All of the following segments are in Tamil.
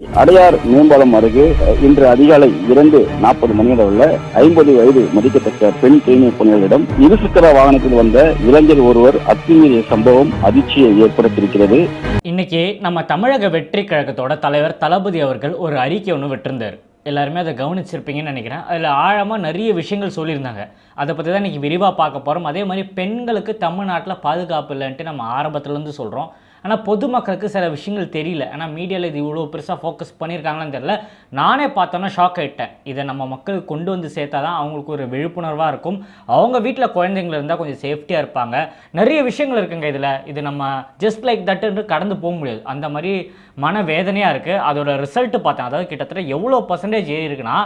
அடையார் மேம்பாலம் அருகே இன்று அதிகாலை இரண்டு நாற்பது மணியளவில் ஐம்பது வயது மதிக்கத்தக்க பெண் தேநீர் பணியாளரிடம் இருசக்கர வாகனத்தில் வந்த இளைஞர் ஒருவர் அத்துமீறிய சம்பவம் அதிர்ச்சியை ஏற்படுத்தியிருக்கிறது. இன்னைக்கு நம்ம தமிழக வெற்றி கழகத்தோட தலைவர் தளபதி அவர்கள் ஒரு அறிக்கை ஒன்று விட்டிருந்தார். எல்லாருமே அதை கவனிச்சிருப்பீங்கன்னு நினைக்கிறேன். அதில் ஆழமாக நிறைய விஷயங்கள் சொல்லியிருந்தாங்க. அதை பற்றி தான் இன்றைக்கி விரிவாக பார்க்க போகிறோம் அதே மாதிரி பெண்களுக்கு தமிழ்நாட்டில் பாதுகாப்பு இல்லைன்ட்டு நம்ம ஆரம்பத்துலேருந்து சொல்கிறோம் ஆனால் பொதுமக்களுக்கு சில விஷயங்கள் தெரியல. ஆனால் மீடியாவில் இது இவ்வளோ பெருசாக ஃபோக்கஸ் பண்ணியிருக்காங்களான்னு தெரியல. நானே பார்த்தோன்னா ஷாக் ஆகிட்டேன் இதை நம்ம மக்களுக்கு கொண்டு வந்து சேர்த்தா தான் அவங்களுக்கு ஒரு விழிப்புணர்வாக இருக்கும். அவங்க வீட்டில் குழந்தைங்கள இருந்தால் கொஞ்சம் சேஃப்டியாக இருப்பாங்க. நிறைய விஷயங்கள் இருக்குங்க இதில். இது நம்ம ஜஸ்ட் லைக் தட்டுன்னு கடந்து போக முடியாது. அந்த மாதிரி மன வேதனையாக இருக்குது அதோட ரிசல்ட்டு பார்த்தேன். அதாவது கிட்டத்தட்ட எவ்வளோ பர்சன்டேஜ் ஏறி இருக்குன்னா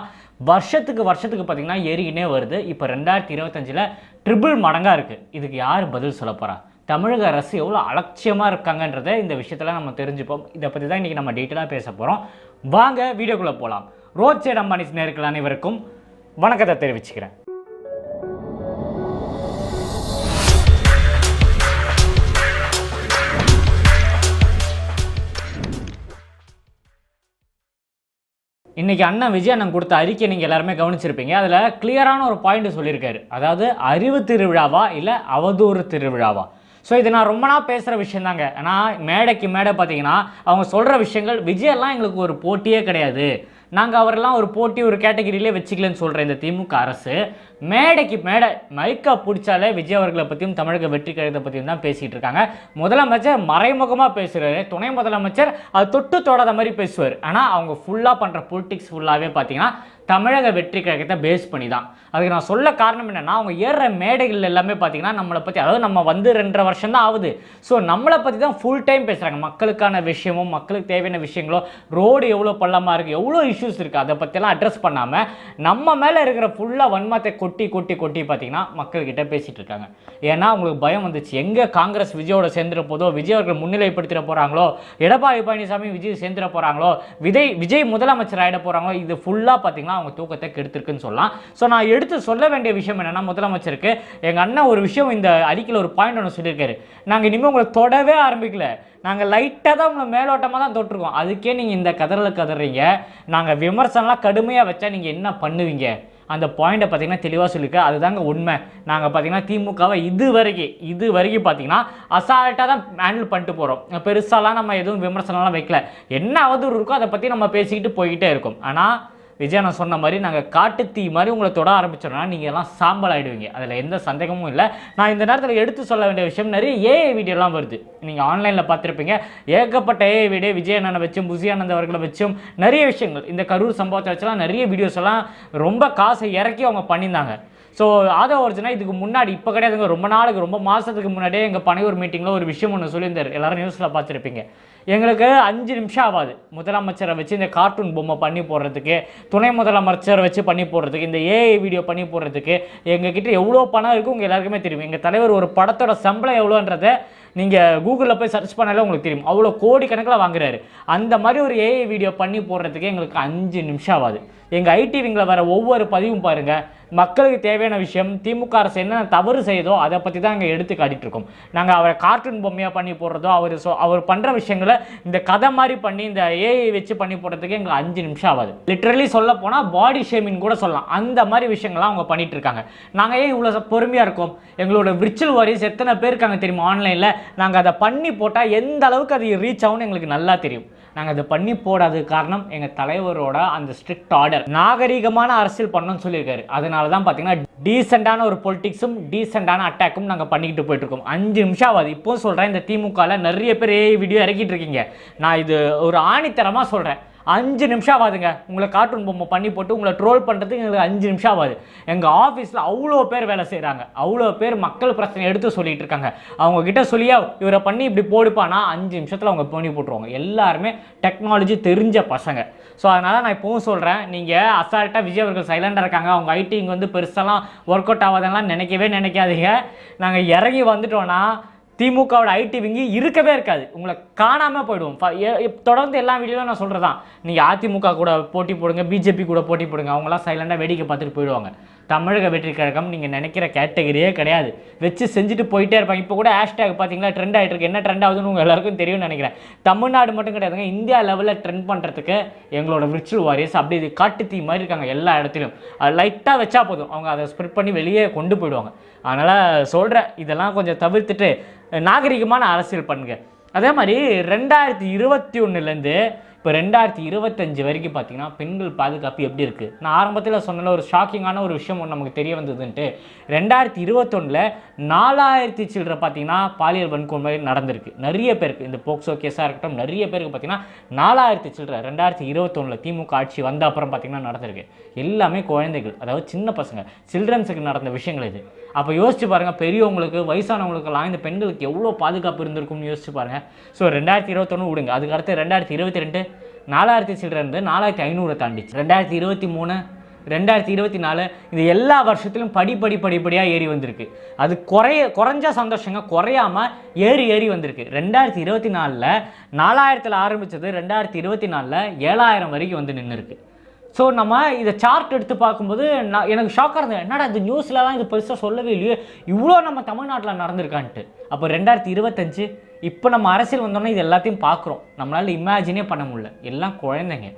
வருஷத்துக்கு வருஷத்துக்கு பார்த்தீங்கன்னா ஏறிக்கினே வருது. இப்போ ரெண்டாயிரத்தி இருபத்தஞ்சில் ட்ரிபிள் மடங்காக இருக்குது இதுக்கு யார் பதில் சொல்ல போகிறா தமிழக அரசு எவ்வளோ அலட்சியமாக இருக்காங்கன்றதை இந்த விஷயத்தில் நம்ம தெரிஞ்சுப்போம். இதை பற்றி தான் இன்றைக்கி நம்ம டீட்டெயிலாக பேச போகிறோம் வாங்க வீடியோக்குள்ளே போகலாம் ரோட் சைடு அம்பானிஸ் நேர்கள் அனைவருக்கும் வணக்கத்தை தெரிவிச்சுக்கிறேன். இன்றைக்கி அண்ணன் விஜய் அண்ணன் கொடுத்த அறிக்கை நீங்கள் எல்லாருமே கவனிச்சிருப்பீங்க. அதில் கிளியரான ஒரு பாயிண்ட் சொல்லியிருக்காரு. அதாவது அறிவு திருவிழாவா இல்லை அவதூறு திருவிழாவா? ஸோ இது நான் ரொம்ப நாள் பேசுகிற விஷயம் தாங்க மேடைக்கு மேடை பார்த்தீங்கன்னா அவங்க சொல்கிற விஷயங்கள் விஜயெல்லாம் எங்களுக்கு ஒரு போட்டியே கிடையாது. நாங்கள் அவரெல்லாம் ஒரு போட்டி ஒரு கேட்டகிரியிலே வச்சுக்கலன்னு சொல்கிற இந்த திமுக அரசு. மேடைக்கு மேடை மைக்கா பிடிச்சாலே விஜய் அவர்களை பற்றியும் தமிழக வெற்றி கழகத்தை பற்றியும் தான் பேசிகிட்டு இருக்காங்க. முதலமைச்சர் மறைமுகமாக பேசுகிறாரு துணை முதலமைச்சர் அது தொட்டு தொடாத மாதிரி பேசுவார். ஆனால் அவங்க ஃபுல்லாக பண்ணுற பொலிட்டிக்ஸ் ஃபுல்லாகவே பார்த்தீங்கன்னா தமிழக வெற்றி கழகத்தை பேஸ் பண்ணி தான் அதுக்கு நான் சொல்ல காரணம் என்னென்னா அவங்க ஏறுற மேடைகள் எல்லாமே பார்த்தீங்கன்னா நம்மளை பற்றி அதாவது நம்ம வந்து ரெண்டரை வருஷம் தான் ஆகுது. ஸோ நம்மளை பற்றி தான் ஃபுல் டைம் பேசுகிறாங்க மக்களுக்கான விஷயமும் மக்களுக்கு தேவையான விஷயங்களோ ரோடு எவ்வளோ பள்ளமாக இருக்குது எவ்வளோ இஷ்யூஸ் இருக்குது அதை பற்றியெல்லாம் அட்ரஸ் பண்ணாமல் நம்ம மேலே இருக்கிற ஃபுல்லாக வன்மத்தை கொட்டி கொட்டி கொட்டி பார்த்தீங்கன்னா மக்கள்கிட்ட பேசிகிட்டு இருக்காங்க. ஏன்னா அவங்களுக்கு பயம் வந்துச்சு. எங்கே காங்கிரஸ் விஜயோட சேர்ந்துட போதோ விஜய் அவர்கள் முன்னிலைப்படுத்திட போகிறாங்களோ எடப்பாடி பழனிசாமி விஜய் சேர்ந்துட போகிறாங்களோ விஜய் விஜய் முதலமைச்சர் ஆகிட போகிறாங்களோ இது ஃபுல்லாக பார்த்தீங்கன்னா அவங்க தூக்கத்தை கெடுத்திருக்குன்னு சொல்லலாம். ஸோ நான் எடுத்து சொல்ல வேண்டிய விஷயம் என்னென்னா முதலமைச்சருக்கு எங்கள் அண்ணன் ஒரு விஷயம் இந்த அறிக்கையில் ஒரு பாயிண்ட் ஒன்று சொல்லியிருக்காரு. நாங்கள் இனிமேல் உங்களை தொடவே ஆரம்பிக்கல. நாங்கள் லைட்டாக தான் உங்களை மேலோட்டமாக தான் தொட்டிருக்கோம். அதுக்கே நீங்கள் இந்த கதறில் கதறீங்க. நாங்கள் விமர்சனம்லாம் கடுமையாக வச்சா நீங்கள் என்ன பண்ணுவீங்க? அந்த பாயிண்ட்டை பார்த்தீங்கன்னா தெளிவாக சொல்லியிருக்க அதுதாங்க உண்மை. நாங்கள் பார்த்தீங்கன்னா திமுகவை இது வரைக்கும் இது வரைக்கும் பார்த்தீங்கன்னா அசால்ட்டாக தான் ஹேண்டில் பண்ணிட்டு போகிறோம் பெருசாலாம் நம்ம எதுவும் விமர்சனம்லாம் வைக்கல. என்ன அவதூறு இருக்கோ அதை பற்றி நம்ம பேசிக்கிட்டு போய்கிட்டே இருக்கோம். ஆனால் விஜய் நான் சொன்ன மாதிரி நாங்கள் காட்டுத்தீ மாதிரி உங்களை தொட ஆரம்பிச்சோம்னா நீங்கள் எல்லாம் சாம்பல் ஆகிடுவீங்க அதில் எந்த சந்தேகமும் இல்லை. நான் இந்த நேரத்தில் எடுத்து சொல்ல வேண்டிய விஷயம் நிறைய ஏஐ வீடியோலாம் வருது. நீங்கள் ஆன்லைனில் பார்த்துருப்பீங்க. ஏகப்பட்ட ஏஐ வீடியோ விஜய் அண்ணனை வச்சும் புசியானந்த் அவர்களை வச்சும் நிறைய விஷயங்கள். இந்த கரூர் சம்பவத்தை வச்சுலாம் நிறைய வீடியோஸ் எல்லாம் ரொம்ப காசை இறக்கி அவங்க பண்ணியிருந்தாங்க. ஸோ ஆதவ அர்ஜுனா இதுக்கு முன்னாடி இப்போ கிடையாதுங்க ரொம்ப நாளுக்கு ரொம்ப மாதத்துக்கு முன்னாடியே எங்கள் பனையூர் மீட்டிங்கில் ஒரு விஷயம் ஒன்று சொல்லியிருந்தார். எல்லாரும் நியூஸில் பார்த்துருப்பீங்க. எங்களுக்கு அஞ்சு நிமிஷம் ஆகாது முதலமைச்சரை வச்சு இந்த கார்ட்டூன் பொம்மை பண்ணி போடுறதுக்கு துணை முதலமைச்சரை வச்சு பண்ணி போடுறதுக்கு இந்த ஏஐ வீடியோ பண்ணி போடுறதுக்கு எங்ககிட்ட எவ்வளோ பணம் இருக்கும் உங்கள் எல்லாருக்குமே தெரியும். எங்கள் தலைவர் ஒரு படத்தோட சம்பளம் எவ்வளோன்றதை நீங்கள் கூகுளில் போய் சர்ச் பண்ணாலே உங்களுக்கு தெரியும். அவ்வளோ கோடி கணக்கில் வாங்குறாரு. அந்த மாதிரி ஒரு ஏஐ வீடியோ பண்ணி போடுறதுக்கு எங்களுக்கு அஞ்சு நிமிஷம் ஆகாது எங்கள் ஐடி விங்கில் வர ஒவ்வொரு பதிவும் பாருங்கள் மக்களுக்கு தேவையான விஷயம் திமுக அரசு என்ன தவறு செய்தோ அதை பற்றி தான் இங்கே எடுத்து காட்டிட்டு இருக்கோம். நாங்கள் அவரை கார்ட்டூன் பொம்மையாக பண்ணி போடுறதோ அவர் சொ அவர் பண்ணுற விஷயங்களை இந்த கதை மாதிரி பண்ணி இந்த ஏஐ வச்சு பண்ணி போடுறதுக்கு எங்களுக்கு அஞ்சு நிமிஷம் ஆகாது லிட்ரலி சொல்ல போனால் பாடி ஷேமிங் கூட சொல்லலாம். அந்த மாதிரி விஷயங்கள்லாம் அவங்க பண்ணிட்டு இருக்காங்க. நாங்கள் ஏன் இவ்வளோ பொறுமையாக இருக்கோம்? எங்களோட விர்ச்சுவல் வாரிஸ் எத்தனை பேர் இருக்காங்க தெரியுமா? ஆன்லைனில் நாங்கள் அதை பண்ணி போட்டால் எந்த அளவுக்கு அது ரீச் ஆகும்னு எங்களுக்கு நல்லா தெரியும். நாங்கள் அதை பண்ணி போடாதது காரணம் எங்கள் தலைவரோட அந்த ஸ்ட்ரிக்ட் ஆர்டர் நாகரீகமான அரசியல் பண்ணணும்னு சொல்லியிருக்காரு. அதனால தான் பார்த்தீங்கன்னா டீசெண்டான ஒரு பொலிட்டிக்ஸும் டீசெண்டான அட்டாக்கும் நாங்கள் பண்ணிக்கிட்டு போயிட்டு இருக்கோம் அஞ்சு நிமிஷம் ஆகாது இப்போ சொல்கிறேன் இந்த திமுகவில் நிறைய பேர் ஏஐ வீடியோ இறக்கிட்டு இருக்கீங்க. நான் இது ஒரு ஆணித்தரமாக சொல்கிறேன் அஞ்சு நிமிஷம் ஆகாதுங்க உங்களை கார்ட்டூன் பொம்மை பண்ணி போட்டு உங்களை ட்ரோல் பண்ணுறதுக்கு எங்களுக்கு அஞ்சு நிமிஷம் ஆகாது எங்கள் ஆஃபீஸில் அவ்வளோ பேர் வேலை செய்கிறாங்க அவ்வளோ பேர் மக்கள் பிரச்சனை எடுத்து சொல்லிட்டு இருக்காங்க. அவங்க கிட்ட சொல்லியா இவரை பண்ணி இப்படி போடுப்பானா அஞ்சு நிமிஷத்தில் அவங்க பண்ணி போட்டுருவாங்க. எல்லாருமே டெக்னாலஜி தெரிஞ்ச பசங்க. ஸோ அதனால் நான் இப்போவும் சொல்கிறேன் நீங்கள் அசால்ட்டாக விஜய் அவர்கள் சைலண்டாக இருக்காங்க. அவங்க ஐடி இங்கே வந்து பெருசெல்லாம் ஒர்க் அவுட் ஆகாதெல்லாம் நினைக்கவே நினைக்காதீங்க. நாங்கள் இறங்கி வந்துட்டோன்னா திமுகவோட ஐடி விங்கி இருக்கவே இருக்காது. உங்களை காணாமல் போயிடுவோம். தொடர்ந்து எல்லா வீடியோவும் நான் சொல்கிறதான் நீங்கள் அதிமுக கூட போட்டி போடுங்க பிஜேபி கூட போட்டி போடுங்க அவங்களாம் சைலண்டாக வேடிக்கை பார்த்துட்டு போயிடுவாங்க. தமிழக வெற்றி கழகம் நீங்கள் நினைக்கிற கேட்டகரியே கிடையாது. வச்சு செஞ்சுட்டு போயிட்டே இருப்பாங்க. இப்போ கூட ஹேஷ்டேக் பார்த்தீங்களா ட்ரெண்ட் ஆகிட்டு இருக்கு என்ன ட்ரெண்ட் ஆகுதுன்னு உங்கள் எல்லாருக்கும் தெரியும்னு நினைக்கிறேன். தமிழ்நாடு மட்டும் கிடையாதுங்க இந்தியா லெவலில் ட்ரெண்ட் பண்ணுறதுக்கு எங்களோட விர்ச்சுவல் வாரியர்ஸ் அப்படி இது காட்டு தீ மாதிரி இருக்காங்க எல்லா இடத்துலையும் அது லைட்டாக வச்சா போதும். அவங்க அதை ஸ்ப்ரெட் பண்ணி வெளியே கொண்டு போயிடுவாங்க. அதனால் சொல்கிறேன் இதெல்லாம் கொஞ்சம் தவிர்த்துட்டு நாகரிகமான அரசியல் பண்ணுங்க. அதே மாதிரி ரெண்டாயிரத்தி இருபத்தி ஒன்றுலேருந்து இப்போ ரெண்டாயிரத்தி இருபத்தஞ்சு வரைக்கும் பார்த்தீங்கன்னா பெண்கள் பாதுகாப்பு எப்படி இருக்குது நான் ஆரம்பத்தில் சொன்ன ஒரு ஷாக்கிங்கான ஒரு விஷயம் ஒன்று நமக்கு தெரிய வந்ததுன்ட்டு. ரெண்டாயிரத்தி இருபத்தொன்னில் நாலாயிரத்தி சில்லற பார்த்தீங்கன்னா பாலியல் வன்கொடுமை நடந்திருக்கு. நிறைய பேருக்கு இந்த போக்சோ கேஸாக இருக்கட்டும் நிறைய பேருக்கு பார்த்தீங்கன்னா நாலாயிரத்தி சில்லற ரெண்டாயிரத்தி இருபத்தொன்னில் திமுக ஆட்சி வந்த அப்புறம் பார்த்தீங்கன்னா நடந்திருக்கு. எல்லாமே குழந்தைகள் அதாவது சின்ன பசங்க சில்ட்ரன்ஸுக்கு நடந்த விஷயங்கள் இது. அப்போ யோசிச்சு பாருங்கள் பெரியவங்களுக்கு வயசானவங்களுக்கெல்லாம் இந்த பெண்களுக்கு எவ்வளோ பாதுகாப்பு இருந்திருக்கும்னு யோசிச்சு பாருங்கள் ஸோ ரெண்டாயிரத்தி இருபத்தொன்று விடுங்க. அதுக்கு அடுத்து ரெண்டாயிரத்தி இருபத்தி ரெண்டு நாலாயிரத்தி சில்லற இருந்து நாலாயிரத்தி ஐநூறு தாண்டிச்சு. ரெண்டாயிரத்தி இருபத்தி மூணு ரெண்டாயிரத்தி இருபத்தி நாலு இது எல்லா வருஷத்திலும் படிப்படி படிப்படியாக ஏறி வந்திருக்கு. அது குறைய குறைஞ்ச சந்தோஷங்க குறையாம ஏறி ஏறி வந்திருக்கு. ரெண்டாயிரத்தி இருபத்தி நாலில் நாலாயிரத்தில் ஆரம்பித்தது ரெண்டாயிரத்தி இருபத்தி நாலில் ஏழாயிரம் வரைக்கும் வந்து நின்றுருக்கு ஸோ நம்ம இதை சார்ட் எடுத்து பார்க்கும்போது நான் எனக்கு ஷாக்காக இருந்தது. என்னடா இது நியூஸ்லலாம் இது பெருசாக சொல்லவே இல்லையே. இவ்வளோ நம்ம தமிழ்நாட்டில் நடந்திருக்கான்ட்டு. அப்போ ரெண்டாயிரத்தி இருபத்தஞ்சு இப்போ நம்ம அரசியல் வந்தோம்னா இது எல்லாத்தையும் பார்க்குறோம். நம்மளால் இமேஜினே பண்ண முடியல. எல்லாம் குழந்தைங்க.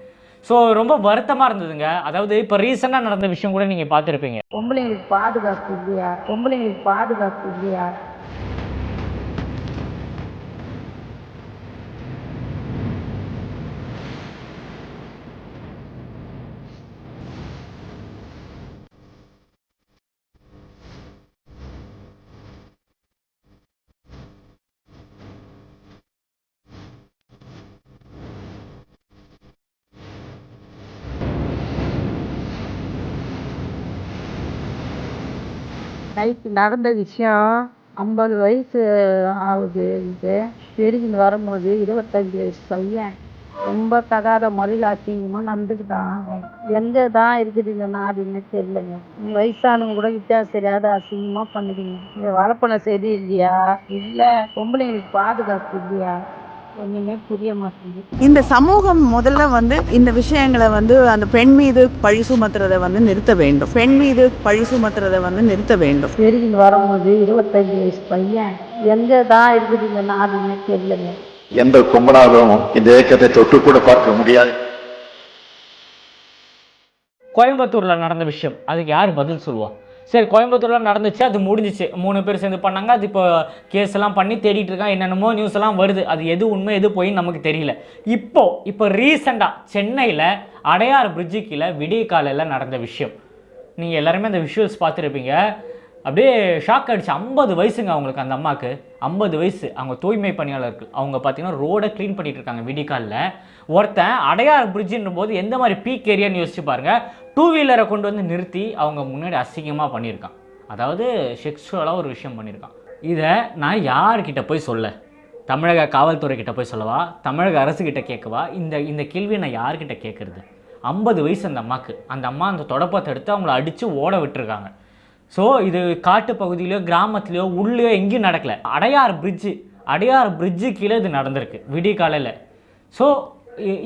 ஸோ ரொம்ப வருத்தமாக இருந்ததுங்க. அதாவது இப்போ ரீசெண்டாக நடந்த விஷயம் கூட நீங்கள் பார்த்துருப்பீங்க. பொம்பளைங்களுக்கு பாதுகாப்பு இல்லையா? பொம்பளைங்களுக்கு பாதுகாப்பு இல்லையா? நைட்டு நடந்த விஷயம் ஐம்பது வயசு ஆகுது எனக்கு பெருகின்னு வரும்போது இருபத்தஞ்சி வயசு பையன். ரொம்ப தகாத முறையில் அசிங்கமாக நடந்துக்கிட்டான் எங்கே தான் இருக்குது இந்த நாடுன்னு தெரியலங்க. வயசானவங்க கூட வித்தியாசம் தெரியாத அசிங்கமாக பண்ணுதுங்க இந்த சரி இல்லையா? இல்லை பொம்பளைங்களுக்கு பாதுகாப்பு இல்லையா? இந்த சமூகம் முதல்ல வந்து இந்த விஷயங்களை வந்து அந்த பெண் மீது பழி சுமத்துறதை வந்து நிறுத்த வேண்டும். பெண் மீது பழி சுமத்துறதை வந்து நிறுத்த வேண்டும். பெருகின்னு வரும்போது இருபத்தஞ்சி வயசு பையன் எங்கே தான் இருக்குது இந்த நாடுன்னு தெரியலங்க எந்த கும்பனாலும் இந்த இயக்கத்தை தொட்டு கூட பார்க்க முடியாது. கோயம்புத்தூரில் நடந்த விஷயம் அதுக்கு யார் பதில் சொல்லுவா? சரி கோயம்புத்தூரில் நடந்துச்சு அது முடிஞ்சிச்சு. மூணு பேர் சேர்ந்து பண்ணாங்க. அது இப்போ கேஸ் எல்லாம் பண்ணி தேடிட்டு இருக்காங்க. என்னென்னமோ நியூஸ் எல்லாம் வருது. அது எது உண்மை எது போய் நமக்கு தெரியல. இப்போ இப்போ ரீசெண்டாக சென்னையில் அடையார் பிரிட்ஜு கீழே விடிய காலையில் நடந்த விஷயம். நீங்கள் எல்லாருமே அந்த விஷுவல்ஸ் பார்த்துருப்பீங்க. அப்படியே ஷாக் அடிச்சு ஐம்பது வயசுங்க அவங்களுக்கு அந்த அம்மாவுக்கு ஐம்பது வயசு. அவங்க தூய்மை பணியாளர்கள். அவங்க பார்த்தீங்கன்னா ரோடை க்ளீன் பண்ணிட்டு இருக்காங்க விடிகாலில் ஒருத்தன் அடையார் பிரிட்ஜுன்ற போது எந்த மாதிரி பீக் ஏரியான்னு யோசிச்சு பாருங்க. டூ வீலரை கொண்டு வந்து நிறுத்தி அவங்க முன்னாடி அசிங்கமாக பண்ணியிருக்கான். அதாவது செக்ஷுவலாக ஒரு விஷயம் பண்ணியிருக்கான். இதை நான் யார்கிட்ட போய் சொல்ல? தமிழக காவல்துறை கிட்ட போய் சொல்லவா? தமிழக அரசு கிட்ட கேட்கவா? இந்த இந்த கேள்வியை நான் யார்கிட்ட கேட்குறது? ஐம்பது வயசு அந்த அம்மாவுக்கு அந்த அம்மா அந்த தொடப்பத்தை எடுத்து அவங்கள அடித்து ஓட விட்டுருக்காங்க. ஸோ இது காட்டு பகுதியிலையோ கிராமத்துலையோ உள்ளேயோ எங்கேயும் நடக்கல. அடையார் பிரிட்ஜு அடையார் பிரிட்ஜு கீழே இது நடந்திருக்கு விடிய காலையில். ஸோ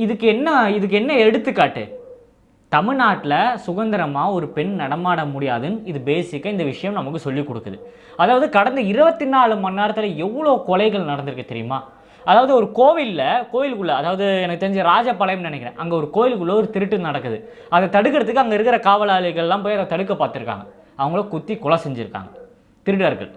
இதுக்கு என்ன இதுக்கு என்ன எடுத்துக்காட்டு? தமிழ்நாட்டில் சுதந்திரமாக ஒரு பெண் நடமாட முடியாதுன்னு இது பேசிக்காக இந்த விஷயம் நமக்கு சொல்லி கொடுக்குது. அதாவது கடந்த இருபத்தி நாலு மணி நேரத்தில் எவ்வளோ கொலைகள் நடந்திருக்கு தெரியுமா? அதாவது ஒரு கோவிலில் கோயிலுக்குள்ளே அதாவது எனக்கு தெரிஞ்ச ராஜபாளையம்னு நினைக்கிறேன் அங்கே ஒரு கோயிலுக்குள்ளே ஒரு திருட்டு நடக்குது. அதை தடுக்கிறதுக்கு அங்கே இருக்கிற காவலாளிகள்லாம் போய் அதை தடுக்க பார்த்துருக்காங்க. அவங்கள குத்தி கொலை செஞ்சுருக்காங்க. திருடர்கள்.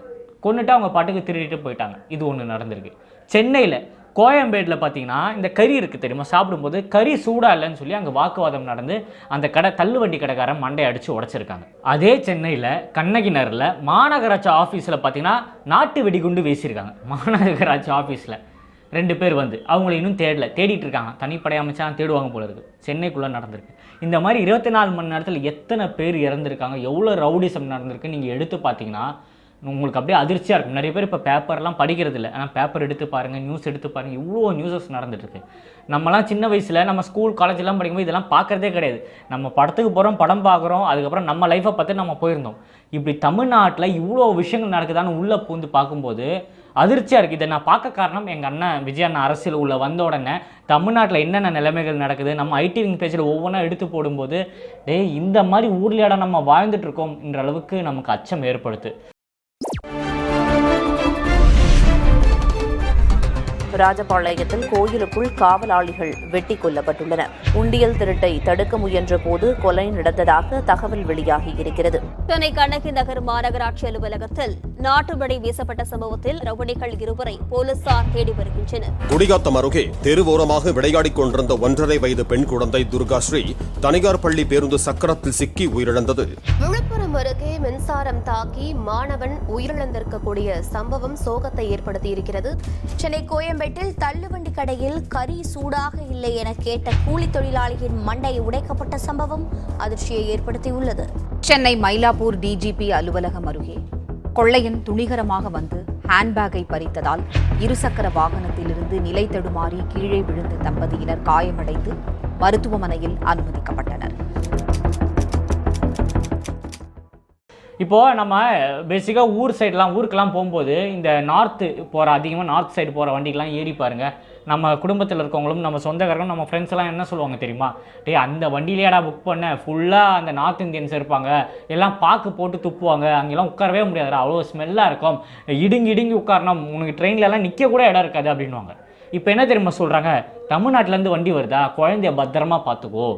கொண்டுட்டு அவங்க பாட்டுக்கு திருடிட்டு போயிட்டாங்க. இது ஒன்று நடந்திருக்கு. சென்னையில் கோயம்பேட்டில் பார்த்தீங்கன்னா இந்த கறி இருக்குது தெரியுமா? சாப்பிடும்போது கறி சூடாக இல்லைன்னு சொல்லி அங்கே வாக்குவாதம் நடந்து அந்த கடை தள்ளுவண்டி கடைக்காரன் மண்டை அடித்து உடைச்சிருக்காங்க. அதே சென்னையில் கண்ணகி நகரில் மாநகராட்சி ஆஃபீஸில் பார்த்தீங்கன்னா நாட்டு வெடிகுண்டு வீசியிருக்காங்க. மாநகராட்சி ஆஃபீஸில் ரெண்டு பேர் வந்து அவங்கள இன்னும் தேடல. தேடிட்டு இருக்காங்க. தனிப்படை அமைச்சா தேடுவாங்க போல இருக்கு. சென்னைக்குள்ளே நடந்திருக்கு. இந்த மாதிரி இருபத்தி நாலு மணி நேரத்தில் எத்தனை பேர் இறந்துருக்காங்க? எவ்வளோ ரவுடிசம் நடந்திருக்கு? நீங்கள் எடுத்து பார்த்தீங்கன்னா உங்களுக்கு அப்படியே அதிர்ச்சியாக இருக்கும். நிறைய பேர் இப்போ பேப்பர்லாம் படிக்கிறது இல்லை ஆனால் பேப்பர் எடுத்து பாருங்கள் நியூஸ் எடுத்து பாருங்கள் இவ்வளோ நியூஸஸ் நடந்துட்டுருக்கு நம்மலாம் சின்ன வயசில் நம்ம ஸ்கூல் காலேஜ்லாம் படிக்கும்போது இதெல்லாம் பார்க்குறதே கிடையாது. நம்ம படத்துக்கு போகிறோம் படம் பார்க்குறோம் அதுக்கப்புறம் நம்ம லைஃப்பை பார்த்து நம்ம போயிருந்தோம். இப்படி தமிழ்நாட்டில் இவ்வளோ விஷயங்கள் நடக்குதான்னு உள்ளே பூந்து பார்க்கும்போது அதிர்ச்சியாக இருக்குது இதை நான் பார்க்க காரணம் எங்கள் அண்ணன் விஜய் அண்ணன் அரசியல் உள்ள வந்த உடனே தமிழ்நாட்டில் என்னென்ன நிலைமைகள் நடக்குது நம்ம ஐடி விங் பேஜில் ஒவ்வொன்றா எடுத்து போடும்போது டேய் இந்த மாதிரி ஊர்லையாட நம்ம வாழ்ந்துட்டுருக்கோம் என்ற அளவுக்கு நமக்கு அச்சம் ஏற்படுத்து ராஜபாளையத்தில் கோயிலுக்குள் காவலாளிகள் வெட்டி கொல்லப்பட்டுள்ளனர் உண்டியல் திருட்டை தடுக்க முயன்ற போது கொலை நடந்ததாக தகவல் வெளியாகி இருக்கிறது. சென்னை கண்ணகி நகர் மாநகராட்சி அலுவலகத்தில் நாட்டுப்படை வீசப்பட்ட சம்பவத்தில் ரவுடிகள் இருவரை போலீசார் தேடி வருகின்றனர். குடிகாத்தம் அருகே தெருவோரமாக விளையாடிக் கொண்டிருந்த ஒன்றரை வயது பெண் குழந்தை துர்கா ஸ்ரீ தனியார் பள்ளி பேருந்து சக்கரத்தில் சிக்கி உயிரிழந்தது. விழுப்புரம் அருகே மின்சாரம் தாக்கி மாணவன் உயிரிழந்திருக்கக்கூடிய சம்பவம் சோகத்தை ஏற்படுத்தியிருக்கிறது. சென்னை கோயம்பேட்டில் தள்ளுவண்டி கடையில் கறி சூடாக இல்லை என கேட்ட கூலி தொழிலாளியின் மண்டை உடைக்கப்பட்ட சம்பவம் அதிர்ச்சியை ஏற்படுத்தியுள்ளது. சென்னை மயிலாப்பூர் டிஜிபி அலுவலகம் அருகே கொள்ளையன் துணிகரமாக வந்து ஹேண்ட்பேக்கை பறித்ததால் இருசக்கர வாகனத்திலிருந்து நிலை தடுமாறி கீழே விழுந்த தம்பதியினர் காயமடைந்து மருத்துவமனையில் அனுமதிக்கப்பட்டனர். இப்போது நம்ம பேசிக்காக ஊர் சைடெலாம் ஊருக்கெல்லாம் போகும்போது இந்த நார்த்து போகிற அதிகமாக நார்த் சைடு போகிற வண்டிக்கெலாம் ஏறி பாருங்கள் நம்ம குடும்பத்தில் இருக்கவங்களும் நம்ம சொந்தக்காரங்களும் நம்ம ஃப்ரெண்ட்ஸ் எல்லாம் என்ன சொல்லுவாங்க தெரியுமா? டே அந்த வண்டியிலேடா புக் பண்ண? ஃபுல்லாக அந்த நார்த் இந்தியன்ஸ் இருப்பாங்க. எல்லாம் பாக்கு போட்டு துப்புவாங்க. அங்கெல்லாம் உட்காரவே முடியாதுடா. அவ்வளோ ஸ்மெல்லாக இருக்கும். இடுங்கி இடுங்கி உட்காரணும். உனக்கு ட்ரெயின்லலாம் நிற்க கூட இடம் இருக்காது அப்படின்வாங்க இப்போ என்ன தெரியுமா சொல்கிறாங்க தமிழ்நாட்டிலேருந்து வண்டி வருதா? குழந்தைய பத்திரமா பார்த்துக்கோ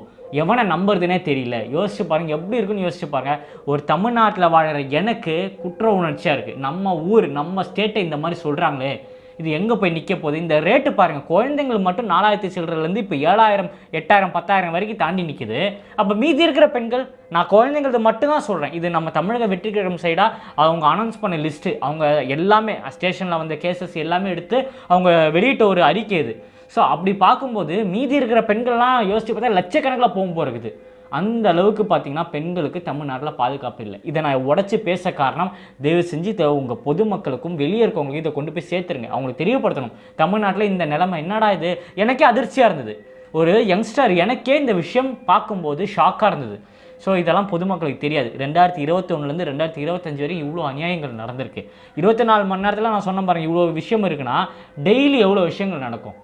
எவனை நம்புறதுனே தெரியல. யோசிச்சு பாருங்கள் எப்படி இருக்குன்னு யோசிச்சு பாருங்கள் ஒரு தமிழ்நாட்டில் வாழ்கிற எனக்கு குற்ற உணர்ச்சியாக இருக்குது நம்ம ஊர் நம்ம ஸ்டேட்டை இந்த மாதிரி சொல்கிறாங்களே இது எங்கே போய் நிற்க போகுது? இந்த ரேட்டு பாருங்கள் குழந்தைங்கள் மட்டும் நாலாயிரத்தி சில்லறதுலேருந்து இப்போ ஏழாயிரம் எட்டாயிரம் பத்தாயிரம் வரைக்கும் தாண்டி நிற்கிது அப்போ மீதி இருக்கிற பெண்கள் நான் குழந்தைங்களது மட்டும்தான் சொல்கிறேன் இது நம்ம தமிழக வெற்றிகரம் சைடாக அவங்க அனௌன்ஸ் பண்ண லிஸ்ட்டு அவங்க எல்லாமே ஸ்டேஷனில் வந்த கேசஸ் எல்லாமே எடுத்து அவங்க வெளியிட்ட ஒரு அறிக்கை இது. ஸோ அப்படி பார்க்கும்போது மீதி இருக்கிற பெண்கள்லாம் யோசிச்சு பார்த்தா லட்சக்கணக்கில் போகும் போகிறது அந்த அளவுக்கு பார்த்தீங்கன்னா பெண்களுக்கு தமிழ்நாட்டில் பாதுகாப்பு இல்லை. இதை நான் உடச்சி பேச காரணம் தயவு செஞ்சு இதை உங்கள் பொதுமக்களுக்கும் வெளியே இருக்கவங்களுக்கும் இதை கொண்டு போய் சேர்த்துருங்க. அவங்களுக்கு தெரியப்படுத்தணும் தமிழ்நாட்டில் இந்த நிலைமை என்னடா இது? எனக்கே அதிர்ச்சியாக இருந்தது. ஒரு யங்ஸ்டர் எனக்கே இந்த விஷயம் பார்க்கும்போது ஷாக்காக இருந்தது. ஸோ இதெல்லாம் பொதுமக்களுக்கு தெரியாது. ரெண்டாயிரத்தி இருபத்தி ஒன்றுலேருந்து ரெண்டாயிரத்தி இருபத்தஞ்சு வரையும் இவ்வளோ அநியாயங்கள் நடந்திருக்கு. இருபத்தி நாலு மணி நேரத்தில் நான் சொன்ன பாருங்க இவ்வளோ விஷயம் இருக்குன்னா டெய்லி எவ்வளோ விஷயங்கள் நடக்கும்?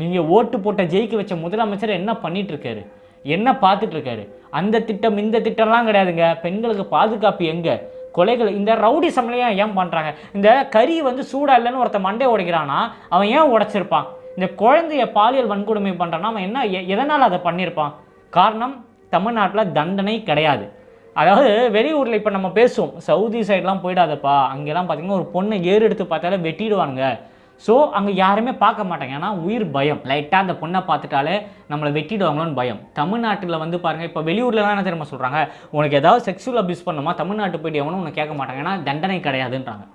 நீங்கள் ஓட்டு போட்ட ஜெயிக்க வச்ச முதலமைச்சர் என்ன பண்ணிகிட்ருக்காரு என்ன பார்த்துட்டு இருக்காரு அந்த திட்டம் இந்த திட்டம்லாம் கிடையாதுங்க. பெண்களுக்கு பாதுகாப்பு எங்கே? கொலைகள் இந்த ரவுடி சமலையாக ஏன் பண்ணுறாங்க இந்த கறி வந்து சூடாக இல்லைன்னு ஒருத்தன் மண்டை உடைக்கிறான்னா அவன் ஏன் உடைச்சிருப்பான்? இந்த குழந்தைய பாலியல் வன்கொடுமை பண்ணுறான்னா அவன் என்ன எ- எதனால் அதை பண்ணியிருப்பான்? காரணம் தமிழ்நாட்டில் தண்டனை கிடையாது. அதாவது வெளியூரில் இப்போ நம்ம பேசுவோம். சவுதி சைட்லாம் போயிடாதப்பா. அங்கெல்லாம் பார்த்தீங்கன்னா ஒரு பொண்ணை ஏறு எடுத்து பார்த்தாலே வெட்டிடுவானுங்க. ஸோ அங்கே யாருமே பார்க்க மாட்டாங்க. ஏன்னா உயிர் பயம். லைட்டாக அந்த பொண்ணை பார்த்துட்டாலே நம்மளை வெட்டிடுவாங்களோன்னு பயம். தமிழ்நாட்டில் வந்து பாருங்கள் இப்போ வெளியூரில் என்ன தெரியுமா சொல்கிறாங்க உனக்கு ஏதாவது செக்ஷுவல் அபியூஸ் பண்ணுமா? தமிழ்நாட்டு போயிட்டு எவனும் உன்னை கேட்க மாட்டாங்க. ஏன்னா தண்டனை கிடையாதுன்றாங்க.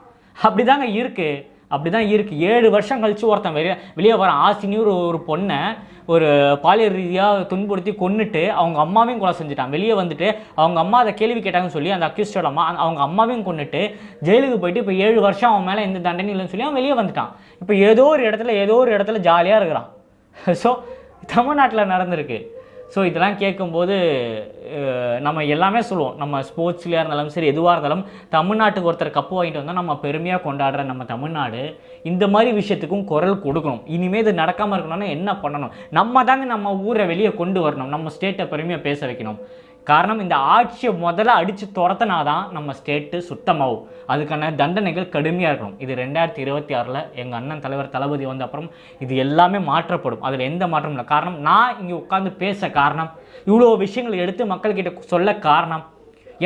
அப்படிதாங்க அப்படி அப்படிதான் இருக்குது ஏழு வருஷம் கழித்து ஒருத்தன் வெளியே வெளியே வரான். ஆசினி ஒரு ஒரு பொண்ணை ஒரு பாலியல் ரீதியாக துன்புறுத்தி கொன்னுட்டு அவங்க அம்மாவையும் கொலை செஞ்சுட்டான். வெளியே வந்துட்டு அவங்க அம்மா அதை கேள்வி கேட்டாங்கன்னு சொல்லி அந்த அக்யூஸ்டோட அம்மா அவங்க அம்மாவையும் கொண்டுட்டு ஜெயிலுக்கு போயிட்டு இப்போ ஏழு வருஷம் அவன் மேலே எந்த தண்டனையும் இல்லைன்னு சொல்லி அவன் வெளியே வந்துட்டான். இப்போ ஏதோ ஒரு இடத்துல ஏதோ ஒரு இடத்துல ஜாலியாக இருக்கிறான். ஸோ தமிழ்நாட்டில் நடந்திருக்கு. ஸோ இதெல்லாம் கேட்கும்போது நம்ம எல்லாமே சொல்லுவோம். நம்ம ஸ்போர்ட்ஸ்லையாக இருந்தாலும் சரி எதுவாக இருந்தாலும் தமிழ்நாட்டுக்கு ஒருத்தர் கப்பு வாங்கிட்டு வந்தால் நம்ம பெருமையாக கொண்டாடுற நம்ம தமிழ்நாடு இந்த மாதிரி விஷயத்துக்கும் குரல் கொடுக்கணும். இனிமேல் இது நடக்காமல் இருக்கணும்னா என்ன பண்ணணும்? நம்ம தாங்க நம்ம ஊரை வெளியே கொண்டு வரணும். நம்ம ஸ்டேட்டை பெருமையாக பேச வைக்கணும். காரணம் இந்த ஆட்சியை முதல்ல அடித்து துரத்தினா தான் நம்ம ஸ்டேட்டு சுத்தமாகும். அதுக்கான தண்டனைகள் கடுமையாக இருக்கணும். இது ரெண்டாயிரத்தி இருபத்தி ஆறில் எங்கள் அண்ணன் தலைவர் தளபதி வந்த அப்புறம் இது எல்லாமே மாற்றப்படும். அதில் எந்த மாற்றமும் இல்லை. காரணம் நான் இங்கே உட்காந்து பேச காரணம் இவ்வளோ விஷயங்களை எடுத்து மக்கள்கிட்ட சொல்ல காரணம்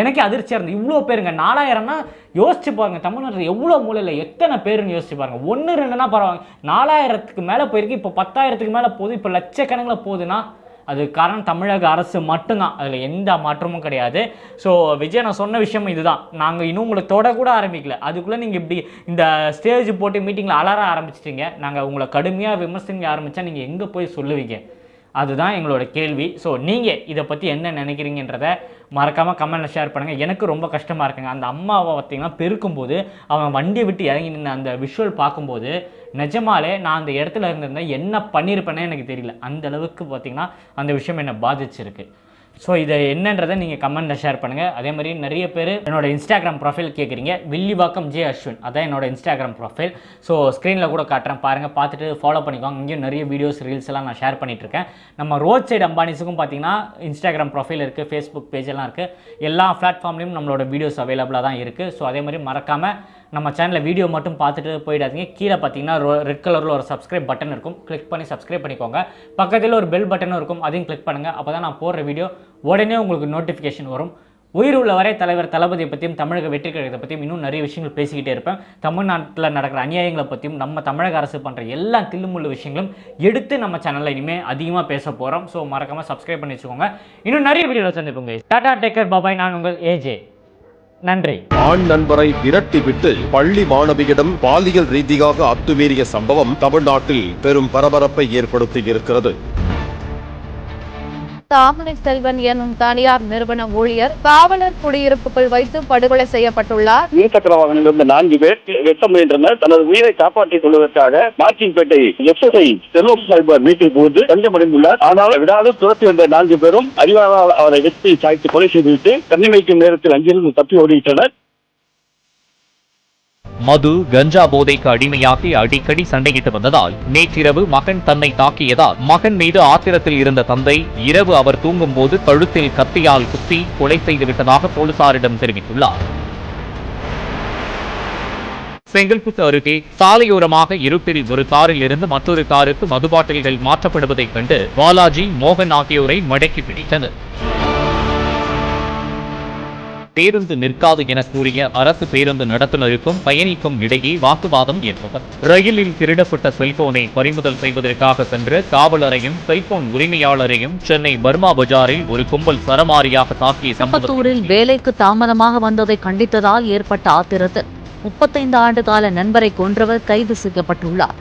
எனக்கே அதிர்ச்சியாக இருந்தது. இவ்வளோ பேருங்க நாலாயிரம்னா யோசிச்சு பாருங்க தமிழ்நாட்டில் எவ்வளோ மூலையில் எத்தனை பேருன்னு யோசிச்சு பாருங்க. ஒன்று ரெண்டுனா பரவாயில்ல. நாலாயிரத்துக்கு மேலே போயிருக்கு இப்போ பத்தாயிரத்துக்கு மேலே போகுது இப்போ லட்சக்கணக்கில் போகுதுன்னா அது காரணம் தமிழக அரசு மட்டும்தான். அதில் எந்த மாற்றமும் கிடையாது. ஸோ விஜய் நான் சொன்ன விஷயம் இதுதான். நாங்கள் இன்னும் உங்களை தொடக்கூட ஆரம்பிக்கல. அதுக்குள்ளே நீங்கள் இப்படி இந்த ஸ்டேஜ் போட்டு மீட்டிங்கில் அலற ஆரம்பிச்சிட்டீங்க. நாங்கள் உங்களை கடுமையாக விமர்சனிக்க ஆரம்பித்தா நீங்கள் எங்கே போய் சொல்லுவீங்க? அதுதான் எங்களோட கேள்வி. ஸோ நீங்கள் இதை பற்றி என்ன நினைக்கிறீங்கன்றத மறக்காமல் கமெண்ட்டில் ஷேர் பண்ணுங்கள் எனக்கு ரொம்ப கஷ்டமாக இருக்குங்க. அந்த அம்மாவை பார்த்தீங்கன்னா பெருக்கும்போது அவன் வண்டியை விட்டு இறங்கி நின்று அந்த விஷுவல் பார்க்கும்போது நிஜமாலே நான் அந்த இடத்துல இருந்திருந்தேன். என்ன பண்ணியிருப்பேனே எனக்கு தெரியல. அந்த அளவுக்கு பார்த்தீங்கன்னா அந்த விஷயம் என்னை பாதிச்சிருக்கு. ஸோ இதை என்னன்றதை நீங்கள் கமெண்ட்டில் ஷேர் பண்ணுங்கள் அதே மாதிரி நிறைய பேர் என்னோட இன்ஸ்டாகிராம் ப்ரொஃபைல் கேட்குறீங்க வில்லிவாக்கம் ஜே அஸ்வின் அதான் என்னோட இன்ஸ்டாகிராம் ப்ரொஃபைல் ஸோ ஸ்க்ரீனில் கூட காட்டுறேன். பாருங்கள் பார்த்துட்டு ஃபாலோ பண்ணிக்கோங்க. இங்கேயும் நிறைய வீடியோஸ் ரீல்ஸ் எல்லாம் நான் ஷேர் பண்ணிட்டு இருக்கேன். நம்ம ரோட் சைடு அம்பானிஸுக்கும் பார்த்தீங்கன்னா இன்ஸ்டாகிராம் ப்ரொஃபைல் இருக்குது ஃபேஸ்புக் பேஜ் எல்லாம் இருக்குது எல்லா பிளாட்ஃபார்ம்லேயும் நம்மளோட வீடியோஸ் அவைலபிளாக தான் இருக்குது ஸோ அதே மாதிரி மறக்காமல் நம்ம சேனலில் வீடியோ மட்டும் பார்த்துட்டு போயிடாதீங்க. கீழே பார்த்தீங்கன்னா ரெட் கலரில் ஒரு சப்ஸ்கிரைப் பட்டன் இருக்கும். கிளிக் பண்ணி சப்ஸ்கிரைப் பண்ணிக்கோங்க. பக்கத்தில் ஒரு பெல் பட்டனும் இருக்கும். அதையும் கிளிக் பண்ணுங்கள் அப்போ தான் நான் போடுற வீடியோ உடனே உங்களுக்கு நோட்டிஃபிகேஷன் வரும். உயிர் உள்ளவரை தலைவர் தளபதியை பற்றியும் தமிழக வெற்றி கழகத்தை பற்றியும் இன்னும் நிறைய விஷயங்கள் பேசிக்கிட்டே இருப்பேன். தமிழ்நாட்டில் நடக்கிற அநியாயங்களை பற்றியும் நம்ம தமிழக அரசு பண்ணுற எல்லா தில்லுமுள்ளு விஷயங்களும் எடுத்து நம்ம சேனலில் இனிமேல் அதிகமாக பேச போகிறோம் ஸோ மறக்காமல் சப்ஸ்கிரைப் பண்ணி வச்சுக்கோங்க. இன்னும் நிறைய வீடியோவில் சந்திப்போங்க டாடா டேக்கர் பாபாய். நான் உங்கள் ஏஜே நன்றி. ஆண் நண்பரை விரட்டிவிட்டு பள்ளி மாணவியிடம் பாலியல் ரீதியாக அத்துமீறிய சம்பவம் தமிழ்நாட்டில் பெரும் பரபரப்பை ஏற்படுத்தி இருக்கிறது. தாமரை செல்வன் எனும் தனியார் நிறுவன ஊழியர் காவலர் குடியிருப்புக்குள் வைத்து படுகொலை செய்யப்பட்டுள்ளார். இருசக்கர வாகனங்களிலிருந்து நான்கு பேர் வெட்ட முயன்றனர். தனது உயிரை காப்பாற்றிக் கொள்வதற்காக மாச்சின்பேட்டை எஸ்எஸ்ஐ செல்வம் சாய்பார் வீட்டில் புகுந்து தஞ்சமடைந்துள்ளார். ஆனால் விடாது துரத்தி வந்த நான்கு பேரும் அறிவாளர் அவரை வெட்டி சாய்த்து கொலை செய்துவிட்டு கண்ணி வைக்கும் நேரத்தில் அங்கிருந்து தப்பி ஓடிவிட்டனர். மது கஞ்சா போதைக்கு அடிமையாகி அடிக்கடி சண்டையிட்டு வந்ததால் நேற்றிரவு மகன் தன்னை தாக்கியதால் மகன் மீது ஆத்திரத்தில் இருந்த தந்தை இரவு அவர் தூங்கும் போது கழுத்தில் கத்தியால் குத்தி கொலை செய்து விட்டதாக போலீசாரிடம் தெரிவித்துள்ளார். செங்கல்பட்டு அருகே சாலையோரமாக இருப்பில் ஒரு காரில் இருந்து மற்றொரு காருக்கு மதுபாட்டில்கள் மாற்றப்படுவதைக் கண்டு பாலாஜி மோகன் ஆகியோரை மடக்கி பிடித்தனர். பேருந்து நிற்காது என கூறிய அரசு பேருந்து நடத்துனருக்கும் பயணிக்கும் இடையே வாக்குவாதம் ஏற்பட்டது. ரயிலில் திருடப்பட்ட செல்போனை பறிமுதல் செய்வதற்காக சென்ற காவலரையும் செல்போன் உரிமையாளரையும் சென்னை பர்மா பஜாரில் ஒரு கும்பல் சரமாரியாக தாக்கிய சம்பத்தூரில் வேலைக்கு தாமதமாக வந்ததை கண்டித்ததால் ஏற்பட்ட ஆத்திரத்தில் முப்பத்தைந்து ஆண்டு கால நண்பரை கொன்றவர் கைது செய்யப்பட்டுள்ளார்.